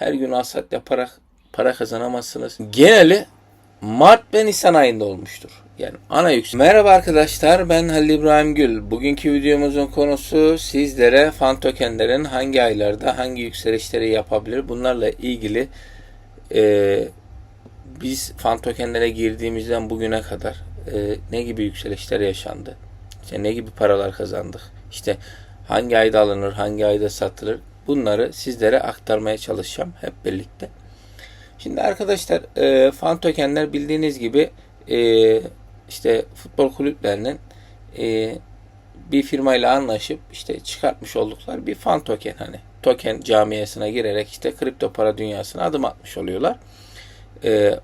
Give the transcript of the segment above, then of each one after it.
Her gün alsat yaparak para kazanamazsınız. Geneli Mart ve Nisan ayında olmuştur. Yani ana yüksek. Merhaba arkadaşlar ben Halil İbrahim Gül. Bugünkü videomuzun konusu sizlere fan tokenlerin hangi aylarda hangi yükselişleri yapabilir bunlarla ilgili e, biz fan tokenlere girdiğimizden bugüne kadar e, ne gibi yükselişler yaşandı? İşte ne gibi paralar kazandık? İşte hangi ayda alınır, hangi ayda satılır? Bunları sizlere aktarmaya çalışacağım hep birlikte. Şimdi arkadaşlar e, fan tokenler bildiğiniz gibi e, işte futbol kulüplerinin e, bir firmayla anlaşıp işte çıkartmış oldukları bir fan token hani token camiasına girerek işte kripto para dünyasına adım atmış oluyorlar. E,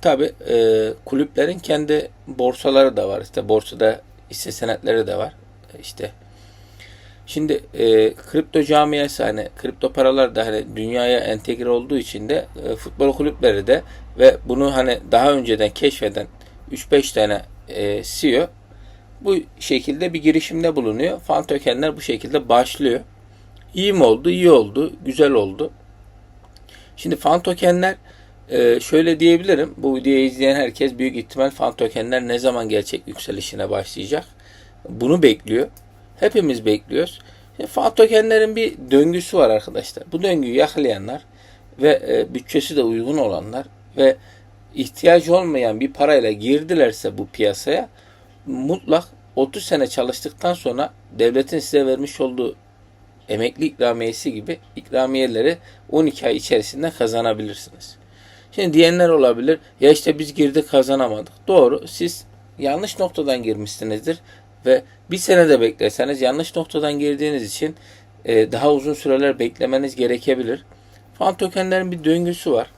Tabi e, kulüplerin kendi borsaları da var. İşte borsada hisse senetleri de var. İşte şimdi e, kripto camiası hani kripto paralar da hani dünyaya entegre olduğu için de e, futbol kulüpleri de ve bunu hani daha önceden keşfeden 3-5 tane e, CEO bu şekilde bir girişimde bulunuyor. Fan tokenler bu şekilde başlıyor. İyi mi oldu? İyi oldu. Güzel oldu. Şimdi fan tokenler ee, şöyle diyebilirim. Bu videoyu izleyen herkes büyük ihtimal fan tokenler ne zaman gerçek yükselişine başlayacak? Bunu bekliyor. Hepimiz bekliyoruz. Şimdi fan tokenlerin bir döngüsü var arkadaşlar. Bu döngüyü yakalayanlar ve e, bütçesi de uygun olanlar ve ihtiyacı olmayan bir parayla girdilerse bu piyasaya mutlak 30 sene çalıştıktan sonra devletin size vermiş olduğu emekli ikramiyesi gibi ikramiyeleri 12 ay içerisinde kazanabilirsiniz. Şimdi diyenler olabilir. Ya işte biz girdik kazanamadık. Doğru. Siz yanlış noktadan girmişsinizdir. Ve bir sene de beklerseniz yanlış noktadan girdiğiniz için e, daha uzun süreler beklemeniz gerekebilir. Fan tokenlerin bir döngüsü var.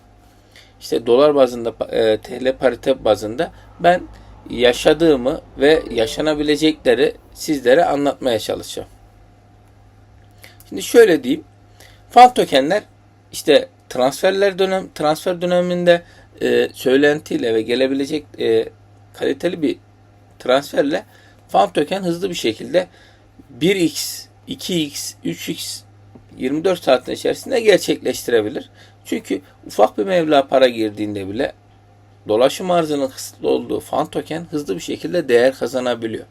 İşte dolar bazında, e, TL parite bazında ben yaşadığımı ve yaşanabilecekleri sizlere anlatmaya çalışacağım. Şimdi şöyle diyeyim. Fan tokenler işte transferler dönem transfer döneminde e, söylentiyle ve gelebilecek e, kaliteli bir transferle fan token hızlı bir şekilde 1x, 2x, 3x 24 saatin içerisinde gerçekleştirebilir. Çünkü ufak bir meblağ para girdiğinde bile dolaşım arzının kısıtlı olduğu fan token hızlı bir şekilde değer kazanabiliyor.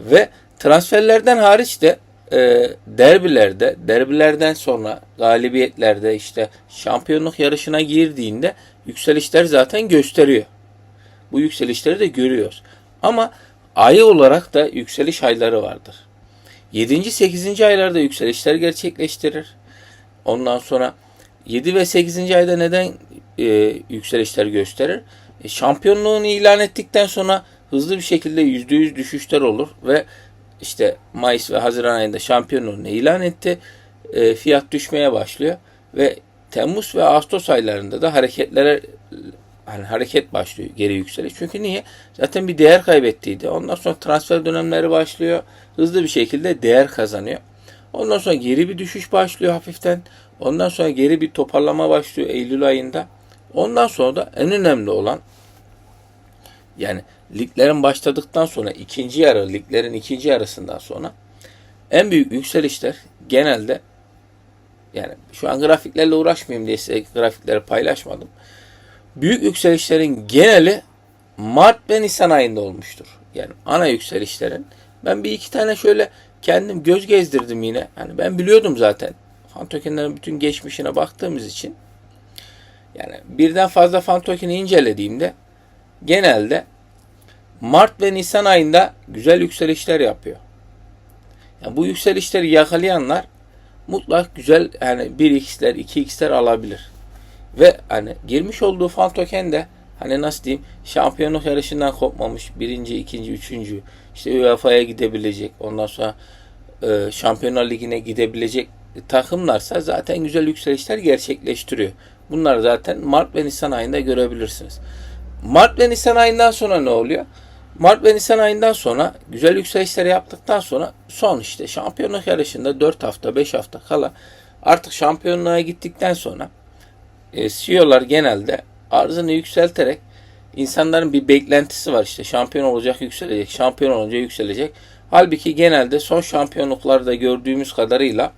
Ve transferlerden hariç de e, derbilerde, derbilerden sonra galibiyetlerde işte şampiyonluk yarışına girdiğinde yükselişler zaten gösteriyor. Bu yükselişleri de görüyoruz. Ama ay olarak da yükseliş ayları vardır. 7. 8. aylarda yükselişler gerçekleştirir. Ondan sonra 7 ve 8. ayda neden e, yükselişler gösterir? E, şampiyonluğunu ilan ettikten sonra hızlı bir şekilde %100 düşüşler olur ve işte Mayıs ve Haziran ayında şampiyonluğunu ilan etti. E, fiyat düşmeye başlıyor ve Temmuz ve Ağustos aylarında da hareketlere hani hareket başlıyor geri yükseliş. Çünkü niye? Zaten bir değer kaybettiydi. Ondan sonra transfer dönemleri başlıyor. Hızlı bir şekilde değer kazanıyor. Ondan sonra geri bir düşüş başlıyor hafiften. Ondan sonra geri bir toparlama başlıyor Eylül ayında. Ondan sonra da en önemli olan yani liglerin başladıktan sonra ikinci yarı, liglerin ikinci yarısından sonra en büyük yükselişler genelde yani şu an grafiklerle uğraşmayayım diye size grafikleri paylaşmadım. Büyük yükselişlerin geneli Mart ve Nisan ayında olmuştur. Yani ana yükselişlerin. Ben bir iki tane şöyle kendim göz gezdirdim yine. Hani ben biliyordum zaten. Fan tokenlerin bütün geçmişine baktığımız için. Yani birden fazla fan tokeni incelediğimde genelde Mart ve Nisan ayında güzel yükselişler yapıyor. Yani bu yükselişleri yakalayanlar mutlak güzel yani 1x'ler 2x'ler alabilir. Ve hani girmiş olduğu fan token de hani nasıl diyeyim şampiyonluk yarışından kopmamış birinci, ikinci, üçüncü işte UEFA'ya gidebilecek ondan sonra e, Şampiyonlar Ligi'ne gidebilecek takımlarsa zaten güzel yükselişler gerçekleştiriyor. Bunları zaten Mart ve Nisan ayında görebilirsiniz. Mart ve Nisan ayından sonra ne oluyor? Mart ve Nisan ayından sonra güzel yükselişler yaptıktan sonra son işte şampiyonluk yarışında 4 hafta 5 hafta kala artık şampiyonluğa gittikten sonra e, CEO'lar genelde arzını yükselterek insanların bir beklentisi var işte şampiyon olacak yükselecek şampiyon olunca yükselecek. Halbuki genelde son şampiyonluklarda gördüğümüz kadarıyla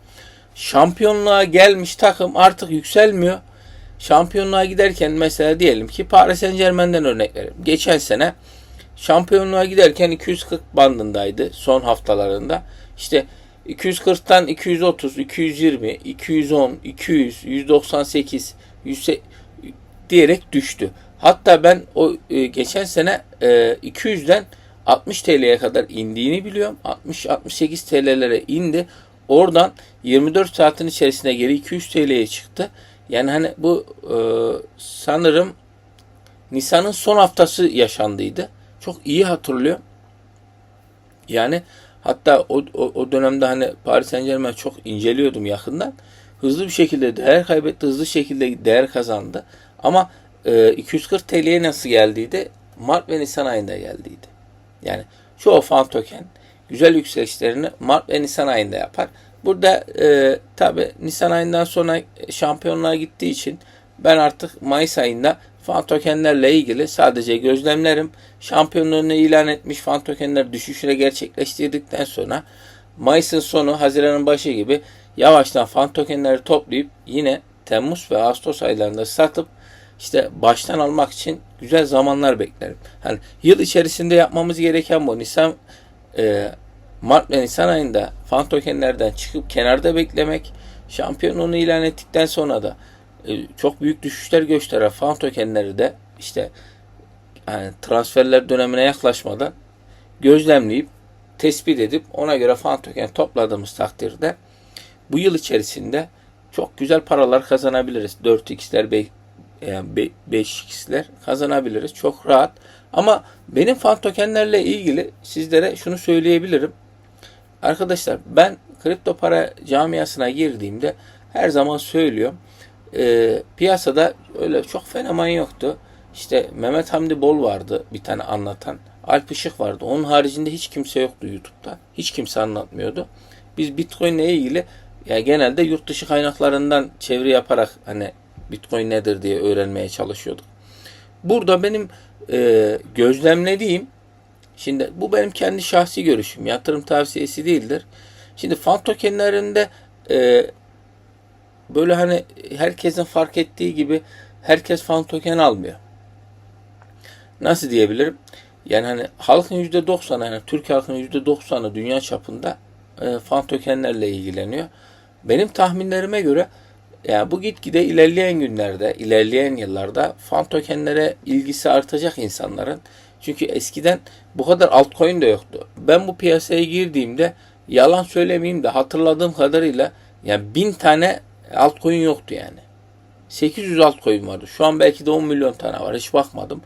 şampiyonluğa gelmiş takım artık yükselmiyor. Şampiyonluğa giderken mesela diyelim ki Paris Saint Germain'den örnek verelim. Geçen sene şampiyonluğa giderken 240 bandındaydı son haftalarında. İşte 240'tan 230, 220, 210, 200, 198, 100 diyerek düştü. Hatta ben o e, geçen sene e, 200'den 60 TL'ye kadar indiğini biliyorum. 60-68 TL'lere indi. Oradan 24 saatin içerisinde geri 200 TL'ye çıktı. Yani hani bu e, sanırım Nisan'ın son haftası yaşandıydı. Çok iyi hatırlıyorum. Yani hatta o, o, o dönemde hani Paris Saint Germain çok inceliyordum yakından. Hızlı bir şekilde değer kaybetti, hızlı şekilde değer kazandı. Ama e, 240 TL'ye nasıl geldiydi? Mart ve Nisan ayında geldiydi. Yani çoğu fan token güzel yükselişlerini Mart ve Nisan ayında yapar. Burada e, tabi Nisan ayından sonra şampiyonluğa gittiği için ben artık Mayıs ayında fan tokenlerle ilgili sadece gözlemlerim. Şampiyonluğunu ilan etmiş fan tokenler düşüşüne gerçekleştirdikten sonra Mayıs'ın sonu Haziran'ın başı gibi yavaştan fan tokenleri toplayıp yine Temmuz ve Ağustos aylarında satıp işte baştan almak için güzel zamanlar beklerim. Hani yıl içerisinde yapmamız gereken bu. Nisan e, Mart ve Nisan ayında fan tokenlerden çıkıp kenarda beklemek, şampiyonluğunu ilan ettikten sonra da e, çok büyük düşüşler gösteren fan tokenleri de işte yani transferler dönemine yaklaşmadan gözlemleyip tespit edip ona göre fan token topladığımız takdirde bu yıl içerisinde çok güzel paralar kazanabiliriz. 4x'ler, yani 5x'ler kazanabiliriz. Çok rahat. Ama benim fan tokenlerle ilgili sizlere şunu söyleyebilirim. Arkadaşlar ben kripto para camiasına girdiğimde her zaman söylüyorum. E, piyasada öyle çok fenomen yoktu. İşte Mehmet Hamdi Bol vardı bir tane anlatan. Alp Işık vardı. Onun haricinde hiç kimse yoktu YouTube'da. Hiç kimse anlatmıyordu. Biz Bitcoin ile ilgili ya genelde yurt dışı kaynaklarından çeviri yaparak hani Bitcoin nedir diye öğrenmeye çalışıyorduk. Burada benim e, gözlemlediğim Şimdi bu benim kendi şahsi görüşüm. Yatırım tavsiyesi değildir. Şimdi fan tokenlerinde e, böyle hani herkesin fark ettiği gibi herkes fan token almıyor. Nasıl diyebilirim? Yani hani halkın %90'ı yani Türk halkının %90'ı dünya çapında e, fan tokenlerle ilgileniyor. Benim tahminlerime göre yani bu gitgide ilerleyen günlerde, ilerleyen yıllarda fan tokenlere ilgisi artacak insanların. Çünkü eskiden bu kadar altcoin de yoktu. Ben bu piyasaya girdiğimde yalan söylemeyeyim de hatırladığım kadarıyla yani bin tane altcoin yoktu yani. 800 altcoin vardı. Şu an belki de 10 milyon tane var. Hiç bakmadım.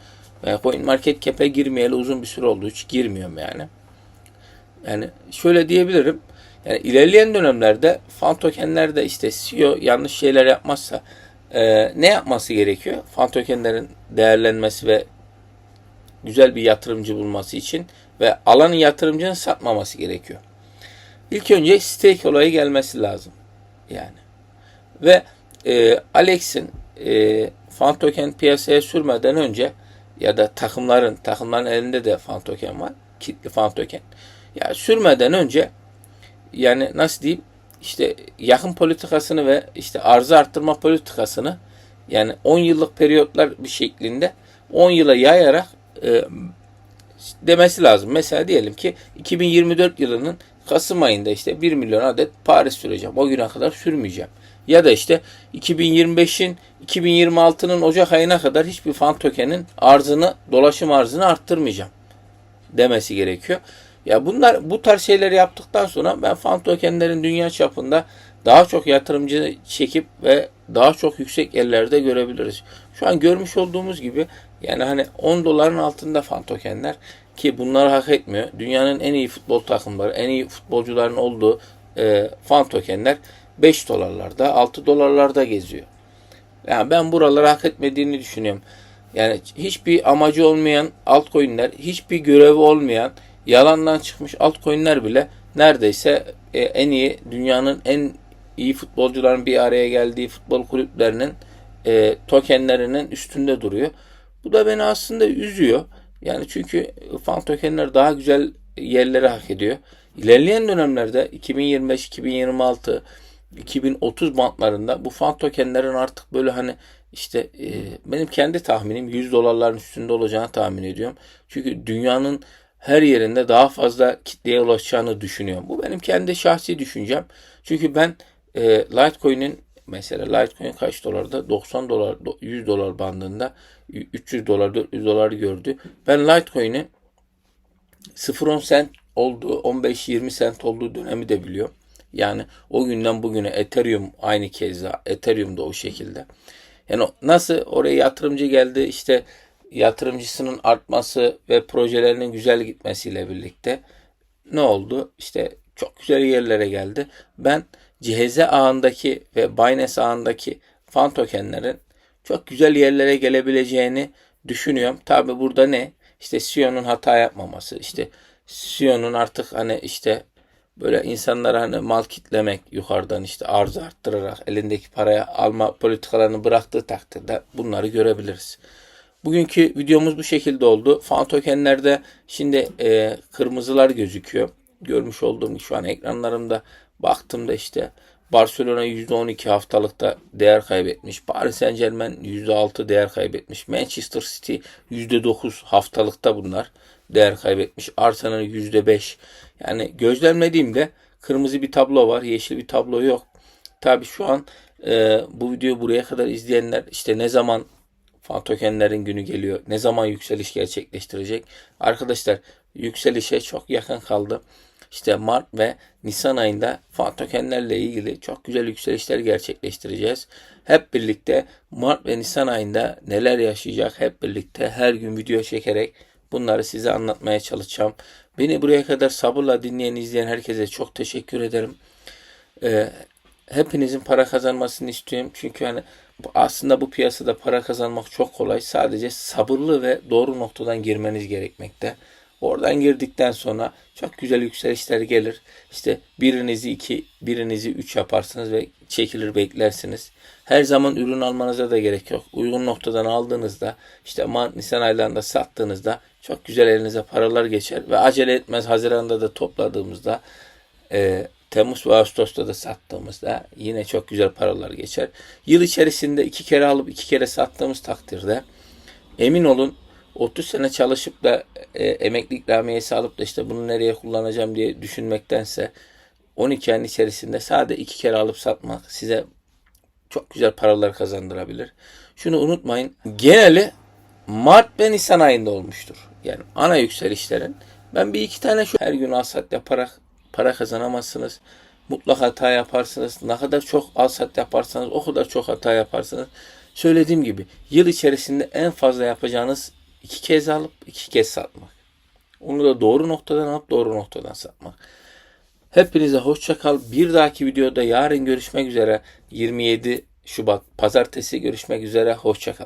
Yani coin market cap'e girmeyeli uzun bir süre oldu. Hiç girmiyorum yani. Yani şöyle diyebilirim. Yani ilerleyen dönemlerde fan tokenlerde işte CEO yanlış şeyler yapmazsa e, ne yapması gerekiyor? Fan tokenlerin değerlenmesi ve güzel bir yatırımcı bulması için ve alanın yatırımcının satmaması gerekiyor. İlk önce stake olayı gelmesi lazım. Yani. Ve e, Alex'in e, fan token piyasaya sürmeden önce ya da takımların takımların elinde de fan token var. Kitli fan token. Ya sürmeden önce yani nasıl diyeyim işte yakın politikasını ve işte arzı arttırma politikasını yani 10 yıllık periyotlar bir şeklinde 10 yıla yayarak e, demesi lazım. Mesela diyelim ki 2024 yılının Kasım ayında işte 1 milyon adet Paris süreceğim. O güne kadar sürmeyeceğim. Ya da işte 2025'in 2026'nın Ocak ayına kadar hiçbir fan tokenin arzını, dolaşım arzını arttırmayacağım demesi gerekiyor. Ya bunlar bu tarz şeyleri yaptıktan sonra ben fan tokenlerin dünya çapında daha çok yatırımcı çekip ve daha çok yüksek yerlerde görebiliriz. Şu an görmüş olduğumuz gibi yani hani 10 doların altında fan tokenler ki bunları hak etmiyor. Dünyanın en iyi futbol takımları, en iyi futbolcuların olduğu e, fan tokenler 5 dolarlarda, 6 dolarlarda geziyor. Yani ben buraları hak etmediğini düşünüyorum. Yani hiçbir amacı olmayan altcoin'ler, hiçbir görevi olmayan yalandan çıkmış altcoin'ler bile neredeyse e, en iyi dünyanın en iyi futbolcuların bir araya geldiği futbol kulüplerinin e, tokenlerinin üstünde duruyor. Bu da beni aslında üzüyor. Yani çünkü fan tokenler daha güzel yerlere hak ediyor. İlerleyen dönemlerde 2025, 2026 2030 bantlarında bu fan tokenlerin artık böyle hani işte e, benim kendi tahminim 100 dolarların üstünde olacağını tahmin ediyorum. Çünkü dünyanın her yerinde daha fazla kitleye ulaşacağını düşünüyorum. Bu benim kendi şahsi düşüncem. Çünkü ben e, Litecoin'in mesela Litecoin kaç dolarda? 90 dolar, 100 dolar bandında 300 dolar, 400 dolar gördü. Ben Litecoin'in 0.10 sent olduğu, 15-20 sent olduğu dönemi de biliyorum. Yani o günden bugüne Ethereum aynı keza. Ethereum da o şekilde. Yani nasıl oraya yatırımcı geldi işte yatırımcısının artması ve projelerinin güzel gitmesiyle birlikte ne oldu? İşte çok güzel yerlere geldi. Ben CHZ ağındaki ve Binance ağındaki fan tokenlerin çok güzel yerlere gelebileceğini düşünüyorum. Tabi burada ne? İşte CEO'nun hata yapmaması, işte CEO'nun artık hani işte böyle insanlara hani mal kitlemek yukarıdan işte arz arttırarak elindeki paraya alma politikalarını bıraktığı takdirde bunları görebiliriz. Bugünkü videomuz bu şekilde oldu. Fan tokenlerde şimdi e, kırmızılar gözüküyor. Görmüş olduğum şu an ekranlarımda baktığımda işte Barcelona %12 haftalıkta değer kaybetmiş. Paris Saint Germain %6 değer kaybetmiş. Manchester City %9 haftalıkta bunlar değer kaybetmiş. Arsenal %5. Yani gözlemlediğimde kırmızı bir tablo var. Yeşil bir tablo yok. Tabi şu an e, bu videoyu buraya kadar izleyenler işte ne zaman fan tokenlerin günü geliyor. Ne zaman yükseliş gerçekleştirecek? Arkadaşlar yükselişe çok yakın kaldı. İşte Mart ve Nisan ayında fan tokenlerle ilgili çok güzel yükselişler gerçekleştireceğiz. Hep birlikte Mart ve Nisan ayında neler yaşayacak hep birlikte her gün video çekerek bunları size anlatmaya çalışacağım. Beni buraya kadar sabırla dinleyen izleyen herkese çok teşekkür ederim. Ee, hepinizin para kazanmasını istiyorum. Çünkü hani aslında bu piyasada para kazanmak çok kolay. Sadece sabırlı ve doğru noktadan girmeniz gerekmekte. Oradan girdikten sonra çok güzel yükselişler gelir. İşte birinizi iki, birinizi üç yaparsınız ve çekilir beklersiniz. Her zaman ürün almanıza da gerek yok. Uygun noktadan aldığınızda işte Mart, Nisan aylarında sattığınızda çok güzel elinize paralar geçer ve acele etmez. Haziran'da da topladığımızda e, Temmuz ve Ağustos'ta da sattığımızda yine çok güzel paralar geçer. Yıl içerisinde iki kere alıp iki kere sattığımız takdirde emin olun 30 sene çalışıp da e, emekli ikramiyesi alıp da işte bunu nereye kullanacağım diye düşünmektense 12 ayın içerisinde sadece iki kere alıp satmak size çok güzel paralar kazandırabilir. Şunu unutmayın. Geneli Mart ve Nisan ayında olmuştur. Yani ana yükselişlerin. Ben bir iki tane şu her gün al sat yaparak para kazanamazsınız. Mutlak hata yaparsınız. Ne kadar çok al sat yaparsanız o kadar çok hata yaparsınız. Söylediğim gibi yıl içerisinde en fazla yapacağınız iki kez alıp iki kez satmak. Onu da doğru noktadan alıp doğru noktadan satmak. Hepinize hoşça kal. Bir dahaki videoda yarın görüşmek üzere. 27 Şubat pazartesi görüşmek üzere. Hoşça kal.